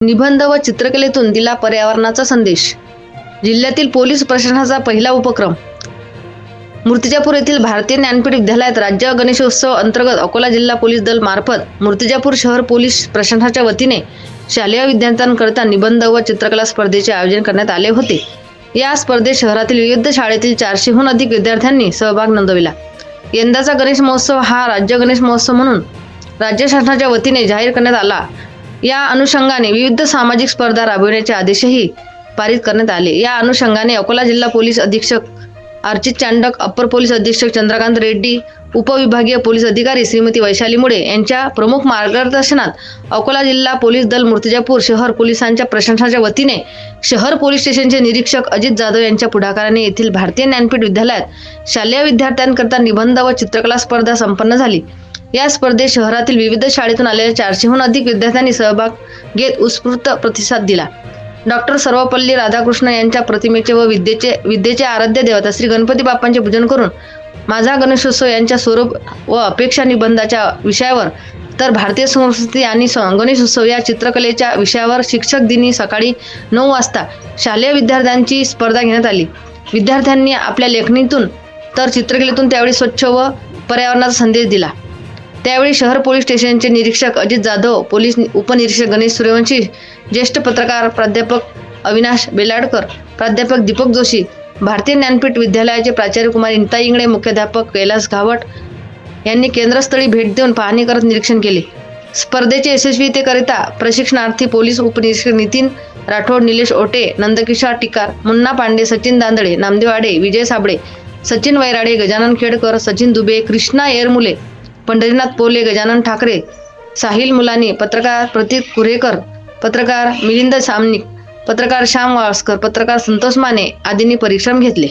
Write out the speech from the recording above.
निबंध व चित्रकलेतून दिला पर्यावरणाचा संदेश. जिल्ह्यातील पोलीस प्रशासनाचा पहिला उपक्रम. मूर्तिजापूर येथील भारतीय ज्ञानपीठ विद्यालयात राज्य गणेशोत्सव अंतर्गत अकोला जिल्हा पोलीस दल मार्फत मूर्तिजापूर शहर पोलीस प्रशासनाच्या वतीने शालेय विद्यार्थ्यांकरता निबंध व चित्रकला स्पर्धेचे आयोजन करण्यात आले होते. या स्पर्धेत शहरातील विविध शाळेतील चारशेहून अधिक विद्यार्थ्यांनी सहभाग नोंदविला. यंदाचा गणेश महोत्सव हा राज्य गणेश महोत्सव म्हणून राज्य शासनाच्या वतीने जाहीर करण्यात आला. या अनुषंगाने विविध सामाजिक स्पर्धा राबविण्याचे आदेशही पारित करण्यात आले. या अनुषंगाने अकोला जिल्हा पोलीस अधीक्षक अर्चित चांडक अप्पर पोलीस अधीक्षक चंद्रकांत रेड्डी उपविभागीय पोलीस अधिकारी श्रीमती वैशाली मुळे यांच्या प्रमुख मार्गदर्शनात अकोला जिल्हा पोलीस दल मूर्तिजापूर शहर पोलिसांच्या प्रशासनाच्या वतीने शहर पोलीस स्टेशनचे निरीक्षक अजित जाधव यांच्या पुढाकाराने येथील भारतीय ज्ञानपीठ विद्यालयात शालेय विद्यार्थ्यांकरता निबंध व चित्रकला स्पर्धा संपन्न झाली. या स्पर्धेत शहरातील विविध शाळेतून आलेल्या चारशेहून अधिक विद्यार्थ्यांनी सहभाग घेत उत्स्फूर्त प्रतिसाद दिला. डॉक्टर सर्वपल्ली राधाकृष्ण यांच्या प्रतिमेचे व विद्येचे विद्येचे आराध्य देवता श्री गणपती बाप्पांचे पूजन करून माझा गणेशोत्सव यांच्या स्वरूप व अपेक्षा निबंधाच्या विषयावर तर भारतीय संस्कृती आणि स- गणेशोत्सव या चित्रकलेच्या विषयावर शिक्षक दिनी सकाळी नऊ वाजता शालेय विद्यार्थ्यांची स्पर्धा घेण्यात आली. विद्यार्थ्यांनी आपल्या लेखणीतून तर चित्रकलेतून त्यावेळी स्वच्छ व पर्यावरणाचा संदेश दिला. त्यावेळी शहर पोलीस स्टेशनचे निरीक्षक अजित जाधव पोलीस उपनिरीक्षक गणेश सूर्यवंशी ज्येष्ठ पत्रकार प्राध्यापक अविनाश बेलाडकर प्राध्यापक दीपक जोशी भारतीय ज्ञानपीठ विद्यालयाचे प्राचार्य कुमारी इंता इंगळे मुख्याध्यापक कैलास घावट यांनी केंद्रस्थळी भेट देऊन पाहणी करत निरीक्षण केले. स्पर्धेचे यशस्वीतेकरिता प्रशिक्षणार्थी पोलीस उपनिरीक्षक नितीन राठोड निलेश ओटे नंदकिशोर टिकार मुन्ना पांडे सचिन दांदळे नामदेव आडे विजय साबळे सचिन वैराडे गजानन खेडकर सचिन दुबे कृष्णा येरमुले पंढरीनाथ पोले गजानन ठाकरे साहिल मुलानी पत्रकार प्रतीक कुरेकर पत्रकार मिलिंद सामनिक पत्रकार श्याम वाळसकर पत्रकार संतोष माने आदींनी परिश्रम घेतले.